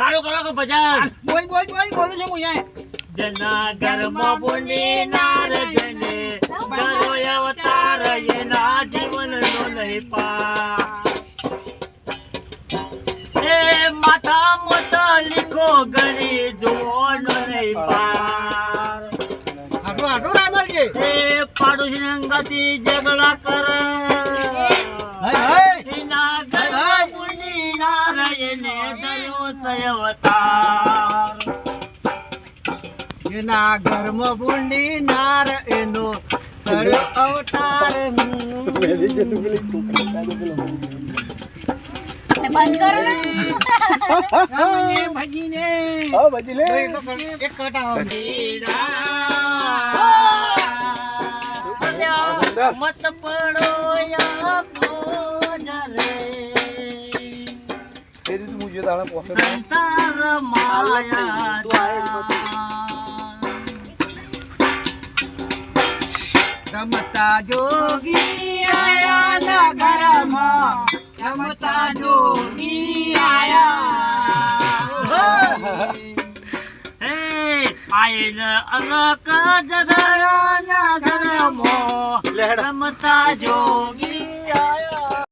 સારું કરો કે ભજન. બોલ બોલ બોલ બોલું છું હું જેના ઘરમાં બુંદી નાર જને ગયો અવતાર એના જીવનનો નહીં પાર એ માથા મત લીખો ગણી જોવાનો નહીં પાર હાસો હાસો રામરજી એ પાડોશી અંગતી ઝઘડા કરે. એને ઘરમાં ભૂંડી નાર એનો સળ્યો અવતાર. બંધ કરો ને. રામને ભજીને હા બજી લે. એક કટા મત પડો યાપો જરે એ રીતે હું જે દાડા પોસે સંસાર માયા રમતા જોગી આયા ના ઘરમાં રમતા જોગી આયા. હે આયન અલક જગડાના ઘરમાં રમતા જોગી